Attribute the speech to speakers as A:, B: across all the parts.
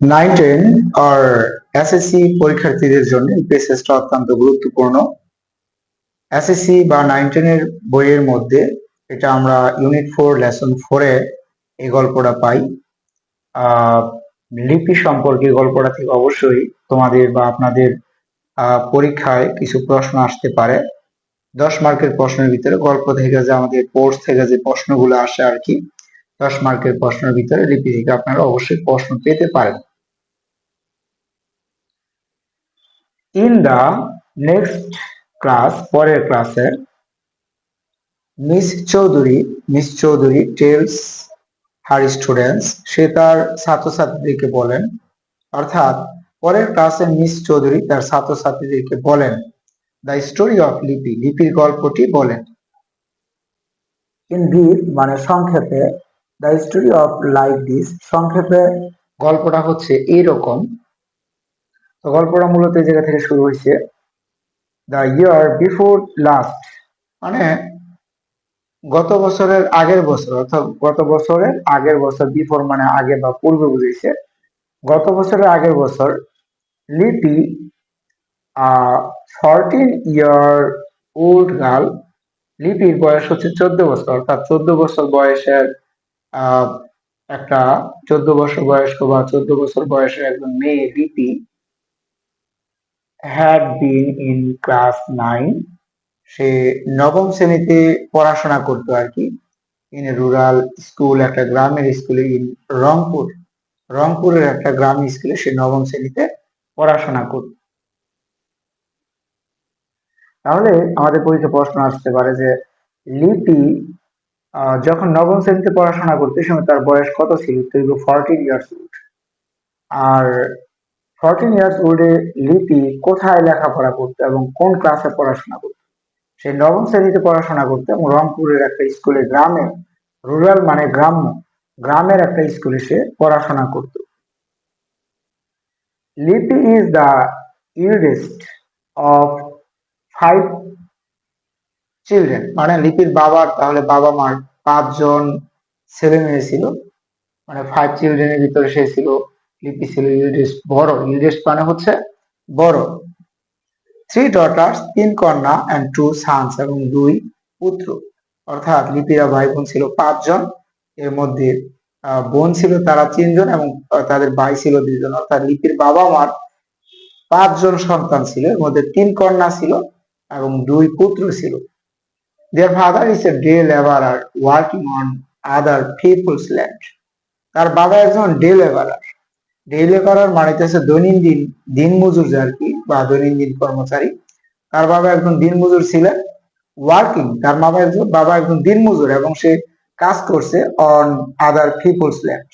A: Nine ten আর SSC পরীক্ষার্থীদের জন্য অত্যন্ত গুরুত্বপূর্ণ। এসএসসি বা নাইন টেনের বইয়ের মধ্যে এটা আমরা ইউনিট ফোর লেসন ফোরে এই গল্পটা পাই। লিপি সম্পর্কে গল্পটা থেকে অবশ্যই তোমাদের বা আপনাদের পরীক্ষায় কিছু প্রশ্ন আসতে পারে। দশ মার্কের প্রশ্নের ভিতরে গল্প থেকে যে আমাদের কোর্স থেকে যে প্রশ্নগুলো আসে আর কি, দশ মার্কের প্রশ্নের ভিতরে লিপি থেকে আপনারা অবশ্যই প্রশ্ন পেতে পারেন। ইন দা নেক্সট ক্লাস পরের ক্লাসে Miss Chowdhury Miss Chowdhury tells her students সে তার ছাত্রছাত্রীদেরকে বলেন। অর্থাৎ পরের ক্লাসে মিস চৌধুরী তার ছাত্রছাত্রীদেরকে বলেন। দ্য স্টোরি অফ লিপি লিপির গল্পটি বলেন। ইন মানে সংক্ষেপে the story of like this সংক্ষেপে গল্পটা হচ্ছে এইরকম গল্পটা মূলত এই জায়গা থেকে শুরু হয়েছে। দ্য ইয়ার বিফোর লাস্ট মানে গত বছরের আগের বছর, অর্থাৎ গত বছরের আগের বছর বিফোর মানে আগে বা পূর্বে বুঝেছে গত বছরের আগের বছর Lipi fourteen year old girl লিপির বয়স হচ্ছে চোদ্দ বছর, অর্থাৎ চোদ্দ বছর বয়সের একটা চোদ্দ বছর বয়স্ক বা চোদ্দ বছর বয়সের একজন মেয়ে Lipi had been in class nine সে নবম শ্রেণীতে পড়াশোনা করতো আর কি ইন রুরাল স্কুল একটা গ্রামের স্কুলে ইন রংপুর, রংপুরের একটা গ্রাম স্কুলে সে নবম শ্রেণীতে পড়াশোনা করত। তাহলে আমাদের পরীক্ষা প্রশ্ন আসতে পারে যে, লিপি যখন নবম শ্রেণীতে পড়াশোনা করতে সময় তার বয়স কত ছিল? তো ফোরটিন ইয়ার্স আর ফোরটিন ইয়ার্স ওল্ডে লিপি কোথায় লেখাপড়া করতো এবং কোন ক্লাসে পড়াশোনা করতো? সে নবম শ্রেণীতে পড়াশোনা করতো এবং রংপুরের একটা স্কুলে গ্রামে রুরাল মানে গ্রাম্য, গ্রামের একটা স্কুলে সে পড়াশোনা করত। Lipi is the eldest of five children মানে লিপির বাবার, তাহলে বাবা মার পাঁচজন ছেলে মেয়ে ছিল। মানে ফাইভ চিলড্রেনের ভিতরে সে ছিল। বড়। ইল্ডেস্ট মানে থ্রি ডটার্স তিন কন্যা অ্যান্ড এবং দুই পুত্র। অর্থাৎ লিপিরা ভাই বোন ছিল পাঁচজন। এর মধ্যে বোন ছিল তারা তিনজন এবং তাদের ভাই ছিল দুইজন। অর্থাৎ লিপির বাবা মার পাঁচজন সন্তান ছিল। এর মধ্যে তিন কন্যা ছিল এবং দুই পুত্র ছিল। Their father is a day labourer working on other people's land তার বাবা একজন ডে লেবারার ডে করার মানে হচ্ছে দৈনন্দিন দিন মজুর আর কি, বা দৈনন্দিন কর্মচারী। তার বাবা একজন দিন মজুর ছিলেন ওয়ার্কিং তার বাবা একজন বাবা একজন দিন মজুর এবং সে কাজ করছে অন আদার পিপলস ল্যান্ড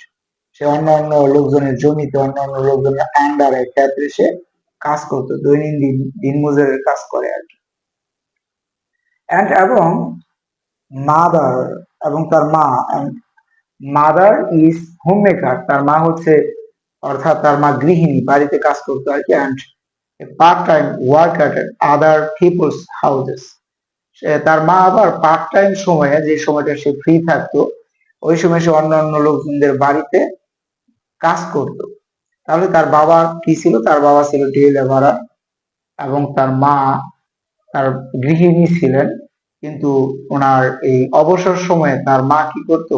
A: সে অন্য অন্য লোকজনের জমিতে, অন্য অন্য লোকজনের আন্ডারে ক্ষেত্রে সে কাজ করতো, দৈনন্দিন দিন মজুরের কাজ করে আর কি। অ্যান্ড এবং মাদার এবং তার মা মাদার ইজ হোম মেকার তার মা হচ্ছে অর্থাৎ তার মা গৃহিণী, বাড়িতে কাজ করতো আর কি and part time work at other people's houses তার মা আবার পার্ট টাইম সময়ে যে সময়টা সে ফ্রি থাকতো, ওই সময় সে অন্য অন্য লোকজনদের বাড়িতে কাজ করত। তাহলে তার বাবা কি ছিল? তার বাবা ছিল ডে লেবারার এবং তার মা তার গৃহিণী ছিলেন। কিন্তু ওনার এই অবসর সময়ে তার মা কি করত?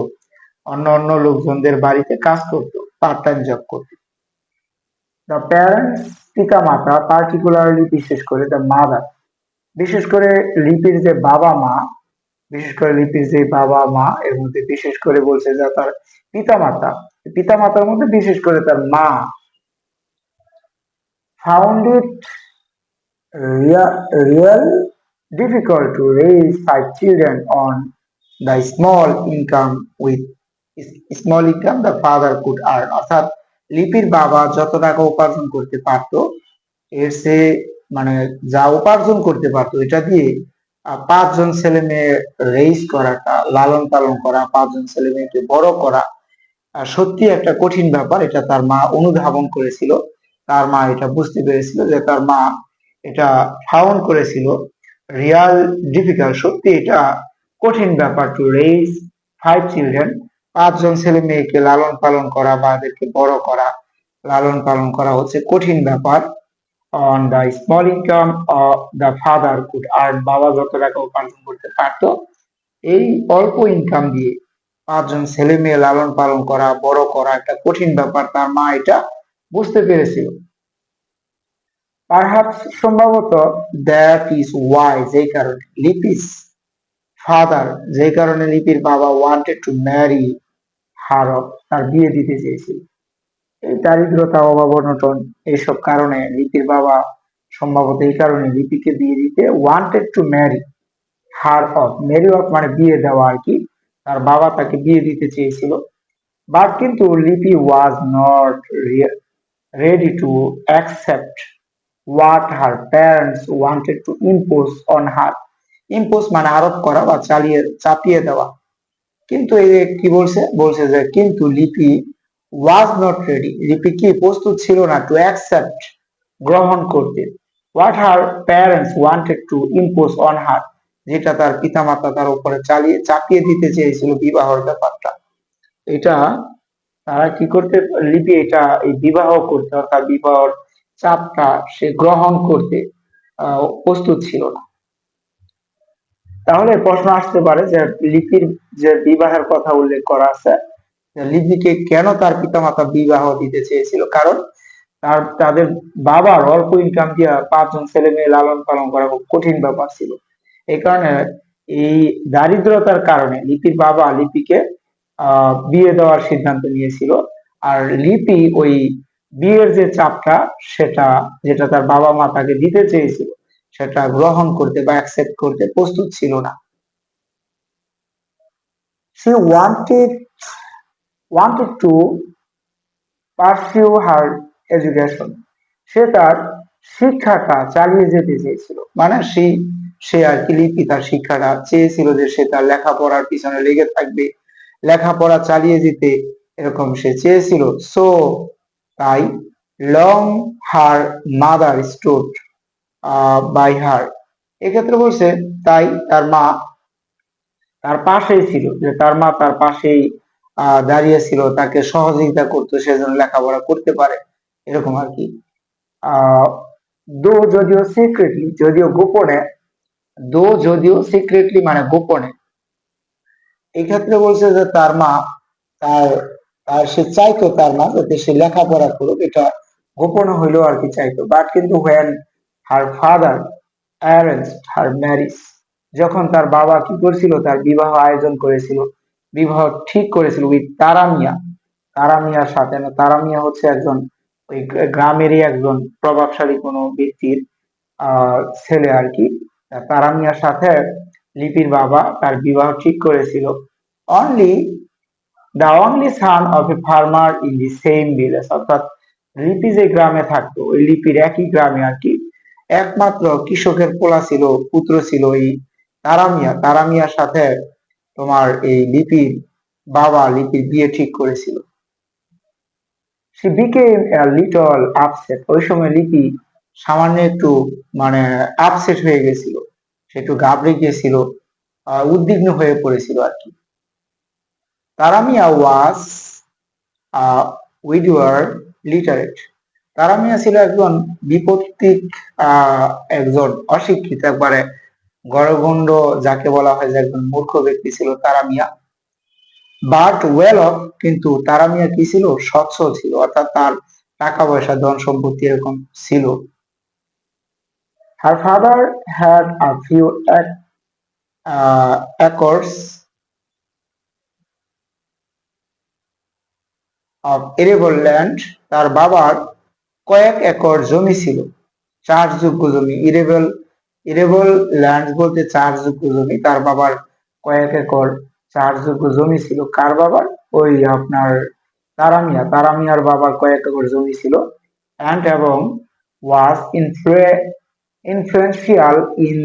A: অন্য অন্য লোকজনদের বাড়িতে কাজ করত। পার্ট টাইম জব করত দ্য প্যারেন্টস পিতা মাতা পার্টিকুলারলি বিশেষ করে দ্য মাদার বিশেষ করে লিপির যে বাবা মা, বিশেষ করে লিপির যে বাবা মা এর মধ্যে বিশেষ করে বলছে যে তার পিতা মাতা, পিতা মাতার মধ্যে বিশেষ করে তার মা। Found it real difficult to raise five children on the small income with small income the father could earn. অর্থাৎ লিপির বাবা যত টাকা উপার্জন করতে পারতো, এর সে মানে যা উপার্জন করতে পারতো, এটা দিয়ে পাঁচজন ছেলে মেয়ে রেইজ করাটা লালন পালন করা, পাঁচজন ছেলে মেয়েকে বড় করা সত্যি একটা কঠিন ব্যাপার। এটা তার মা অনুধাবন করেছিল। তার মা এটা বুঝতে পেরেছিল যে তার মা এটা ফাউন্ড করেছিল। রিয়াল ডিফিকাল্ট সত্যি এটা কঠিন ব্যাপার টু রেইস ফাইভ চিলড্রেন পাঁচজন ছেলে মেয়েকে লালন পালন করা বা এদেরকে বড় করা, লালন পালন করা হচ্ছে কঠিন ব্যাপার। On the small income the father could earn বাবা যত টাকা উপার্জন করতে পারতো, এই অল্প ইনকাম দিয়ে পাঁচজন ছেলে মেয়ে লালন পালন করা, বড় করা একটা কঠিন ব্যাপার, তার মা এটা বুঝতে পেরেছিল। সম্ভবত দ্যাট ইজ ওয়াই যেই কারণে লিপিস ফাদার যেই কারণে লিপির বাবা ওয়ান্টেড টু ম্যারি হার তার বিয়ে দিতে চেয়েছিল। এই দারিদ্রতা অভাব অনটন এইসব কারণে লিপির বাবা সম্ভবত এই কারণে লিপিকে বিয়ে দিতে wanted to marry her off marry off মানে বিয়ে দেওয়া আর কি, তার বাবা তাকে বিয়ে দিতে চেয়েছিল। বাট কিন্তু Lipi was not ready to accept what her parents wanted to impose on her impose মানে আরোপ করা বা চালিয়ে, চাপিয়ে দেওয়া। কিন্তু এই যে কি বলছে? বলছে যে কিন্তু লিপি ওয়াজ নট রেডি লিপি কি প্রস্তুত ছিল না টু অ্যাকসেপ্ট গ্রহণ করতে। What her parents wanted to impose on her যেটা তার পিতামাতা তার উপরে চালিয়ে, চাপিয়ে দিতে চেয়েছিল বিবাহর ব্যাপারটা। এটা তারা কি করতে, লিপি এটা এই বিবাহ করতে, অর্থাৎ বিবাহর চাপটা সে গ্রহণ করতে প্রস্তুত ছিল না। তাহলে প্রশ্ন আসতে পারে যে লিপির যে বিবাহের কথা উল্লেখ করা আছে যে কেন তার পিতামাতা বিবাহ দিতে চেয়েছিল? কারণ তার, তাদের বাবার অল্প ইনকাম দিয়ে পাঁচজন ছেলে মেয়ে লালন পালন করা খুব কঠিন ব্যাপার ছিল। এই কারণে এই দারিদ্রতার কারণে লিপির বাবা লিপিকে বিয়ে দেওয়ার সিদ্ধান্ত নিয়েছিল। আর লিপি ওই বিয়ের যে চাপটা, সেটা যেটা তার বাবা মা তাকে দিতে চেয়েছিল, সেটা গ্রহণ করতে বা অ্যাকসেপ্ট করতে প্রস্তুত ছিল না। She wanted wanted to pursue her education. সে তার শিক্ষাটা চালিয়ে যেতে চেয়েছিল। মানে সে সে আর কি লিপি তার শিক্ষাটা চেয়েছিল যে সে তার লেখাপড়ার পিছনে লেগে থাকবে। লেখাপড়া চালিয়ে যেতে এরকম সে চেয়েছিল। সো তাই long her mother stood by her এক্ষেত্রে বলছে, তাই তার মা তার পাশেই ছিল, যে তার মা তার পাশেই দাঁড়িয়ে ছিল, তাকে সহযোগিতা করতো সে যেন লেখাপড়া করতে পারে, এরকম আর কি। দো যদিও সিক্রেটলি যদিও গোপনে, দো যদিও সিক্রেটলি মানে গোপনে এই ক্ষেত্রে বলছে যে তার মা, তার তার সে চাইতো তার মা যাতে সে লেখাপড়া করুক, এটা গোপনে হইলেও আর কি চাইতো। বাট কিন্তু when her father arrange her marriage যখন তার বাবা কি করেছিল? তার বিবাহ আয়োজন করেছিল। বিবাহ ঠিক করেছিল উইথ তারামিয়া। তারামিয়ার সাথে না, তারামিয়া হচ্ছে একজন ওই গ্রামেরই একজন প্রভাবশালী কোনো ব্যক্তির ছেলে আর কি। তারামিয়ার সাথে লিপির বাবা তার বিবাহ ঠিক করেছিল। Only the only son of a farmer in the same village অর্থাৎ লিপি যে গ্রামে থাকতো, ওই লিপির একই গ্রামে আর কি, একমাত্র কৃষকের পোলা ছিল, পুত্র ছিল এই তারামিয়া, তারামিয়ার সাথে তোমার এই লিপির বাবা লিপির বিয়ে ঠিক করেছিল। সে বিকেম লিটল আপসেট ওই সময় লিপি সামান্য একটু মানে আপসেট হয়ে গেছিল, সে একটু ঘাবড়ে গিয়েছিল উদ্বিগ্ন হয়ে পড়েছিল আর কি। তারামিয়া ওয়াজ উইডওয়ার লিটারেট তারামিয়া ছিল একজন বিপত্তিক একজন অশিক্ষিত, একবারে গড়গণ্ড যাকে বলা হয় যে একজন মূর্খ ব্যক্তি ছিল তারামিয়া বাট ওয়েল অফ কিন্তু তারামিয়া কি ছিল? স্বচ্ছ ছিল, অর্থাৎ তার টাকা পয়সা ধন সম্পত্তি এরকম ছিল her father had a few acres of arable land তার বাবার কয়েক একর জমি ছিল চাষযোগ্য জমি ইরেবল ইরেবল ল্যান্ড বলতে চাষযোগ্য জমি, তার বাবার কয়েক একর চার চাষযোগ্য জমি ছিল। কার বাবার? ওই আপনার তারামিয়া। তারামিয়ার বাবার কয়েক একর জমি ছিল। অ্যান্ড এবং was influential in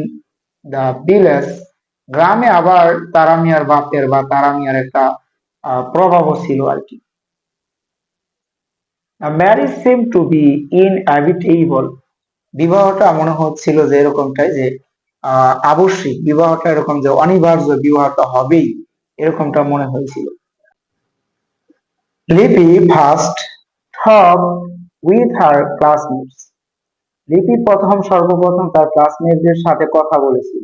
A: the village গ্রামে আবার তারামিয়ার বাপের বা তারামিয়ার একটা প্রভাবও ছিল আর কি। Marriage seem to be inevitable বিবাহটা মনে হচ্ছিল যে এরকমটাই যে আহ, আবশ্যিক। বিবাহটা এরকম যে অনিবার্য বিবাহটা হবেই এরকমটা মনে হয়েছিল। Lipi first talk with her classmates Lipi প্রথম সর্বপ্রথম তার ক্লাসমেটদের সাথে কথা বলেছিল।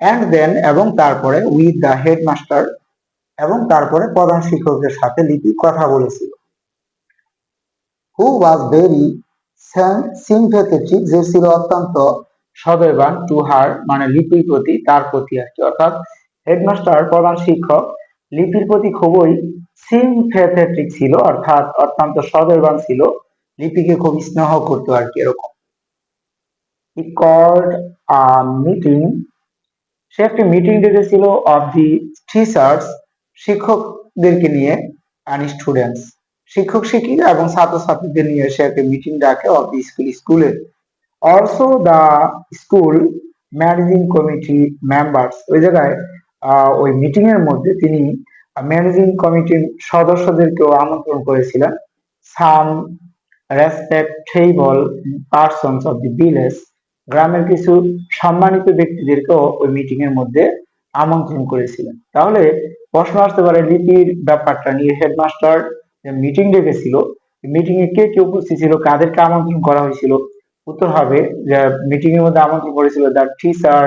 A: অ্যান্ড দেন এবং তারপরে উইথ দ্য হেডমাস্টার এবং তারপরে প্রধান শিক্ষকের সাথে লিপি কথা বলেছিল। হু ওয়াজ ভেরি সিম্পেথেটিক যে ছিল অত্যন্ত সদয়বান টু হার মানে লিপির প্রতি, তার প্রতি আর কি। অর্থাৎ হেডমাস্টার, প্রধান শিক্ষক, লিপির প্রতি খুবই সিম্পেথেটিক ছিল, অর্থাৎ অত্যন্ত সদয়বান ছিল, লিপিকে খুব স্নেহ করতো আর কি, এরকম। কল্ড আ মিটিং সে একটি মিটিং ডেকেছিল অফ দি টিচার্স শিক্ষকদেরকে নিয়ে অ্যান্ড স্টুডেন্টস শিক্ষক, শিক্ষিকা এবং ছাত্রছাত্রীদের নিয়ে সে একটা মিটিং ডাকে অফ স্কুল স্কুলের also the school managing committee members ওই জায়গায় ওই মিটিং এর মধ্যে তিনি ম্যানেজিং কমিটির সদস্যদেরকেও আমন্ত্রণ করেছিলেন। Some respectable persons of the village গ্রামের কিছু সম্মানিত ব্যক্তিদেরকেও ওই মিটিং এর মধ্যে আমন্ত্রণ করেছিলেন। তাহলে প্রশ্ন আসতে পারে, লিপির ব্যাপারটা নিয়ে হেডমাস্টার মিটিং ডেকেছিল এ কে কে উপস্থিত ছিল, কাদেরকে আমন্ত্রণ করা হয়েছিল? উত্তর হবে যে মিটিং এর মধ্যে আমন্ত্রণ করেছিল the teacher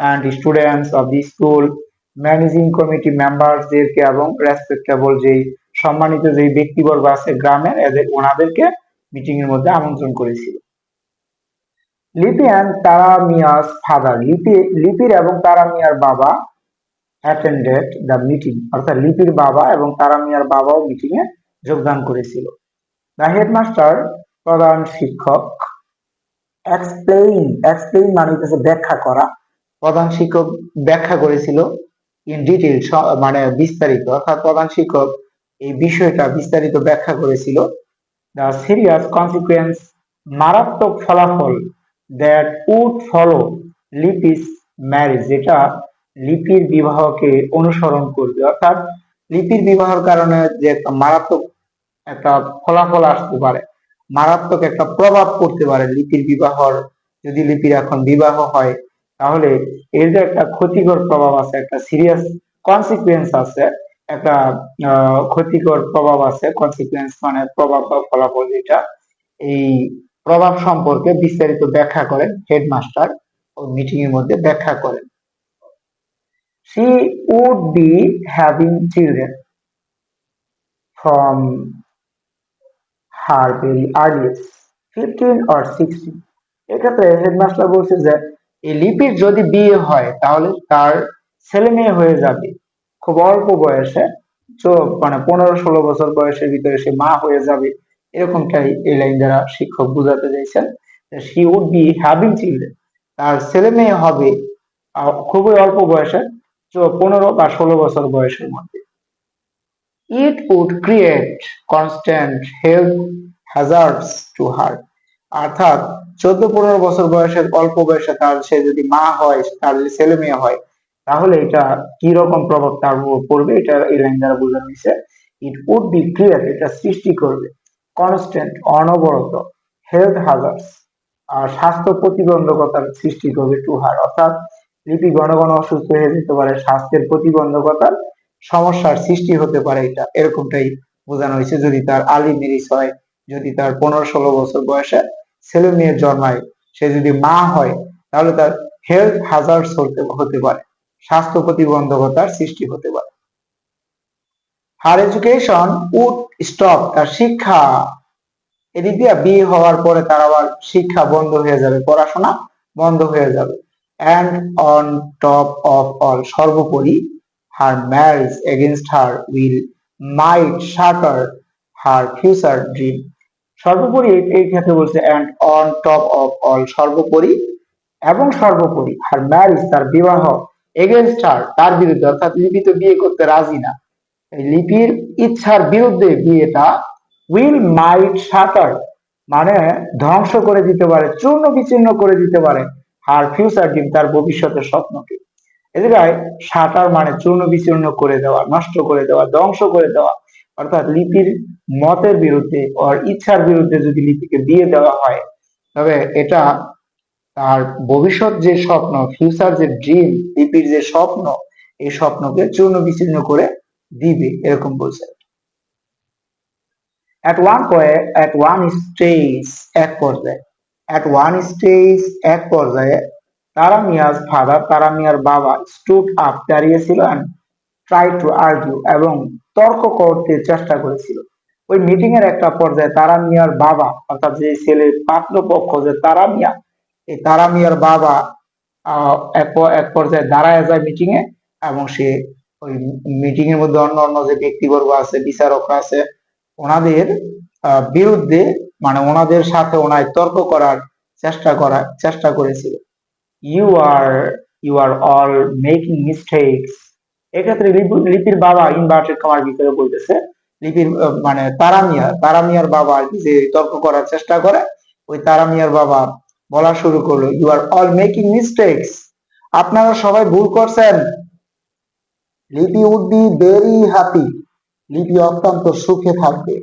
A: and students of the school managing committee মেম্বারদেরকে এবং রেসপেক্টেবল যেই সম্মানিত যেই ব্যক্তিবর্গ আছে গ্রামের, এদের, ওনাদেরকে মিটিং এর মধ্যে আমন্ত্রণ করেছিল। লিপি অ্যান্ড তারা মিয়াস ফাদার লিপি, লিপির এবং তারা মিয়ার বাবা অ্যাটেন্ডেড দ্য মিটিং অর্থাৎ লিপির বাবা এবং তারা মিয়ার বাবাও মিটিং এ যোগদান করেছিল। দ্য হেডমাস্টার প্রধান শিক্ষক এক্সপ্লেইন এক্সপ্লেইন মানে হচ্ছে ব্যাখ্যা করা। প্রধান শিক্ষক ব্যাখ্যা করেছিল ইন ডিটেল মানে বিস্তারিত। অর্থাৎ প্রধান শিক্ষক এই বিষয়টা বিস্তারিত ব্যাখ্যা করেছিল। দ্য সিরিয়াস কনসিকুয়েন্স মারাত্মক ফলাফল that would follow Lipi's marriage যেটা লিপির বিবাহকে অনুসরণ করবে। অর্থাৎ লিপির বিবাহের কারণে যে একটা মারাত্মক একটা ফলাফল আসতে পারে, মারাত্মক একটা প্রভাব পড়তে পারে লিপির বিবাহর। যদি লিপির এখন বিবাহ হয়, তাহলে এর যে একটা ক্ষতিকর প্রভাব আছে, একটা সিরিয়াস কনসিকুয়েন্স আছে, একটা ক্ষতিকর প্রভাব আছে কনসিকুয়েন্স মানে প্রভাব বা ফলাফল যেটা, এই প্রভাব সম্পর্কে বিস্তারিত ব্যাখ্যা করেন হেডমাস্টার ও মিটিং এর মধ্যে ব্যাখ্যা করেন। She would be having children from her very earliest 15 or 16 এক্ষেত্রে হেডমাস্টার বলছে যে, এই লিপির যদি বিয়ে হয়, তাহলে তার ছেলে মেয়ে হয়ে যাবে। খুব অল্প বয়সে মানে পনেরো ষোলো বছর বয়সের ভিতরে সে মা হয়ে যাবে। এরকমটাই এই লাইন দ্বারা শিক্ষক বুঝাতে চাইছেন she would be having children তার ছেলে মেয়ে হবে খুবই অল্প বয়সে পনেরো বা ষোলো বছর বয়সের মধ্যে। It would create constant health hazards to her অর্থাৎ চোদ্দ, পনেরো বছর বয়সের অল্প বয়সে তার সে যদি মা হয়, তার যদি ছেলে মেয়ে হয়, তাহলে এটা কি রকম প্রভাব তার উপর পড়বে, এটা এই লাইন দ্বারা বোঝানো হয়েছে ইট উড বি ক্রিয়েট এটা সৃষ্টি করবে। কনস্ট্যান্ট অনবরত হেলথ হ্যাজার্ডস আর স্বাস্থ্য প্রতিবন্ধকতার সৃষ্টি করবে টু হার অর্থাৎ ঘন ঘন অসুস্থ হয়ে যেতে পারে, স্বাস্থ্যের প্রতিবন্ধকতার সমস্যার সৃষ্টি হতে পারে এটা। এরকমটাই বোঝানো হয়েছে। যদি তার আলি মেরিজ হয়, যদি তার পনেরো ষোলো বছর বয়সে ছেলে মেয়ে জন্মায়, সে যদি মা হয়, তাহলে তার হেলথ হতে হতে পারে। স্বাস্থ্য প্রতিবন্ধকতার সৃষ্টি হতে পারে। হার এডুকেশন উড স্টপ তার শিক্ষা। এদিক দিয়ে বিয়ে হওয়ার পরে তার আবার শিক্ষা বন্ধ হয়ে যাবে, পড়াশোনা বন্ধ হয়ে যাবে। And on top of all সর্বোপরি her marriage against her will might shatter her future dream সর্বোপরি এই- ক্ষেত্রে বলছে and on top of all সর্বোপরি এবং সর্বোপরি হার ম্যারেজ তার বিবাহ এগেনস্ট হার তার বিরুদ্ধে, অর্থাৎ লিপি তো বিয়ে করতে রাজি না। লিপির ইচ্ছার বিরুদ্ধে বিয়েটা উইল মাইট শাটার মানে ধ্বংস করে দিতে পারে, চূর্ণ বিচূর্ণ করে দিতে পারে। আর ফিউচার ডিম তার ভবিষ্যতের স্বপ্নকে। এদিকে শাটার মানে চূর্ণ বিচূর্ণ করে দেওয়া, নষ্ট করে দেওয়া, ধ্বংস করে দেওয়া। অর্থাৎ লিপির মতের বিরুদ্ধে ওর ইচ্ছার বিরুদ্ধে যদি লিপিকে বিয়ে দেওয়া হয়, তবে এটা তার ভবিষ্যৎ যে স্বপ্ন ফিউচার যে ড্রিম লিপির যে স্বপ্ন, এই স্বপ্নকে চূর্ণ বিচূর্ণ করে দিবে, এরকম বলছে। At one at one stage এক পর্যায়ে। অ্যাট ওয়ান স্টেজ এক পর্যায়ে তারা মিয়াজ ফাদার তারা মিয়ার বাবা স্টুড আপ দাঁড়িয়েছিল ট্রাই টু আর্গিউ এবং তর্ক করতে চেষ্টা করেছিল। ওই মিটিং এর একটা পর্যায়ে তারা মিয়ার বাবা, অর্থাৎ যে ছেলের পাত্রপক্ষ যে তারা মিয়া এই তারা মিয়ার বাবা এক পর্যায়ে দাঁড়ায় যায় মিটিং এ এবং সে ওই মিটিং এর মধ্যে অন্য অন্য যে ব্যক্তিবর্গ আছে, বিচারকরা আছে, ওনাদের বিরুদ্ধে মানে ওনাদের সাথে ওনায় তর্ক করার চেষ্টা করার চেষ্টা করেছিল। You are you are all making mistakes এক্ষেত্রে লিপির বাবা ইনভার্টেড কমার ভিতরে বলতেছে লিপির মানে তারা মিয়া, তারা মিয়ার বাবা আর যে তর্ক করার চেষ্টা করে, ওই তারা মিয়ার বাবা বলা শুরু করল you are all making mistakes আপনারা সবাই ভুল করছেন। Lipi would be very happy Lipi অত্যন্ত সুখে থাকবে।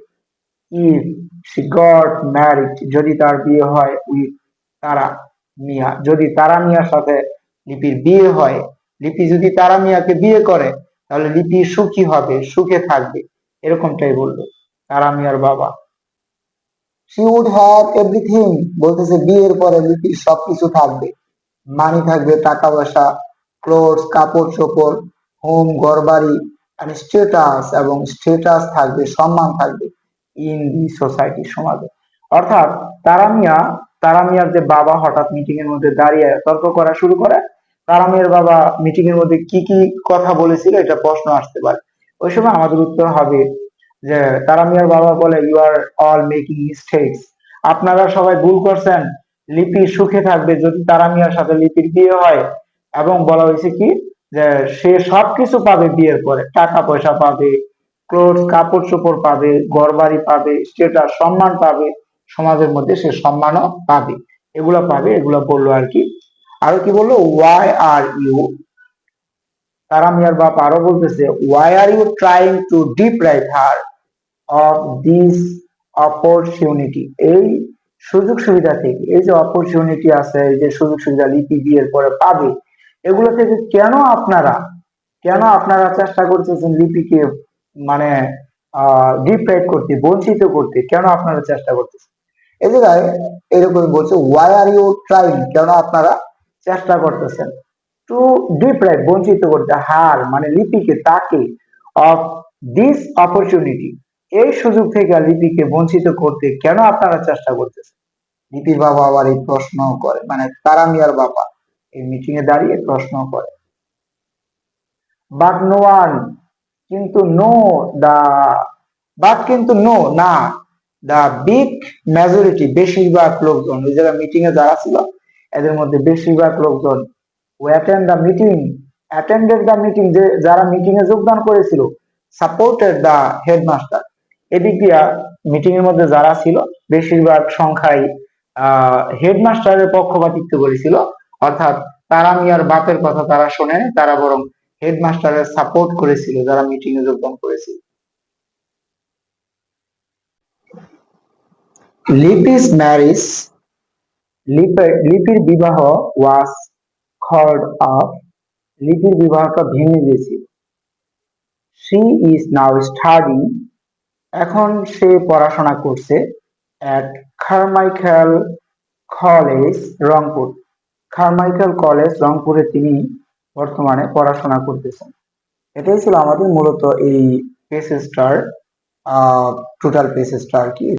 A: ইফ শি গট ম্যারিড যদি তার বিয়ে হয় উইথ তারা মিয়া, যদি তারা মিয়ার সাথে লিপির বিয়ে হয়, লিপি যদি তারা মিয়াকে বিয়ে করে, তাহলে লিপি সুখী হবে, সুখে থাকবে, এরকমটাই বলল তারা মিয়ার বাবা। শি উড হ্যাভ এভরিথিং বলতেছে বিয়ের পরে লিপির সবকিছু থাকবে মানি থাকবে টাকা পয়সা ক্লোথস কাপড় চোপড় হোম ঘর বাড়ি স্টেটাস এবং স্টেটাস থাকবে, সম্মান থাকবে। ইন দি সোসাইটি সমাজে। অর্থাৎ তারা মিয়া তারা মিয়ার যে বাবা হঠাৎ মিটিং এর মধ্যে দাঁড়িয়ে তর্ক করা শুরু করে তারা মিয়ার বাবা মিটিং এর মধ্যে কি কি কথা বলেছিল এটা প্রশ্ন আসতে পারে। ওই সময় আমাদের উত্তর হবে যে তারা মিয়ার বাবা বলে you are all making mistakes আপনারা সবাই ভুল করছেন। লিপি সুখে থাকবে যদি তারা মিয়ার সাথে লিপির বিয়ে হয়। এবং বলা হয়েছে কি? যে সে সবকিছু পাবে বিয়ের পরে। টাকা পয়সা পাবে ক্লোথ, কাপড় চোপড় পাবে ঘর বাড়ি পাবে স্টেটাস সম্মান পাবে, সমাজের মধ্যে সে সম্মানও পাবে। এগুলো পাবে, এগুলো বলল আর কি। আরও কি বলল? ওয়াই আর ইউ তারা মিয়ার বাপ আরও বলতেছে why are you trying to deprive her of this opportunity এই সুযোগ সুবিধা থেকে, এই যে অপরচুনিটি আছে, এই যে সুযোগ সুবিধা লিপি বিয়ের পরে পাবে এগুলো থেকে কেন আপনারা কেন আপনারা চেষ্টা করতেছেন লিপিকে মানে ডিপ্রাইভ করতে, বঞ্চিত করতে, কেন আপনারা চেষ্টা করতেছেন? এই জায়গায় এরকম বলছে ওয়াই আর ইউ ট্রাইং কেন আপনারা চেষ্টা করতেছেন? টু ডিপ্রাইভ বঞ্চিত করতে, হার মানে লিপিকে, তাকে অফ দিস অপরচুনিটি এই সুযোগ থেকে লিপিকে বঞ্চিত করতে, কেন আপনারা চেষ্টা করতেছেন? লিপির বাবা আবার এই প্রশ্ন করে মানে তারা মিয়ার বাবা, এই মিটিং এ দাঁড়িয়ে প্রশ্ন করে। বাট নো ওয়ান কিন্তু নো দা বাট কিন্তু নো না। দা বিগ মেজরিটি বেশিরভাগ লোকজন, ওই জায়গায় মিটিং এ যারা ছিল, এদের মধ্যে বেশিরভাগ লোকজন attend the meeting attended the meeting যে, যারা মিটিং এ যোগদান করেছিল সাপোর্টেড দ্য হেডমাস্টার এদিক দিয়া মিটিং এর মধ্যে যারা ছিল, বেশিরভাগ সংখ্যায় হেডমাস্টারের পক্ষপাতিত্ব করেছিল। অর্থাৎ তারা মিয়ার বাপের কথা তারা শোনে, তারা বরং হেডমাস্টারের সাপোর্ট করেছিল, যারা মিটিং এ যোগদান করেছিল। লিপিস ম্যারিজ লিপির বিবাহ ওয়াজ খর্ড অফ লিপির বিবাহটা ভেঙে গেছিল। সি ইজ নাও স্টাডিং এখন সে পড়াশোনা করছে at Carmichael college Rangpur. Carmichael college রংপুরে তিনি বর্তমানে পড়াশোনা করতেছেন। এটাই ছিল আমাদের মূলত এই পেসেসটার টোটাল পেসেসটা আর কি।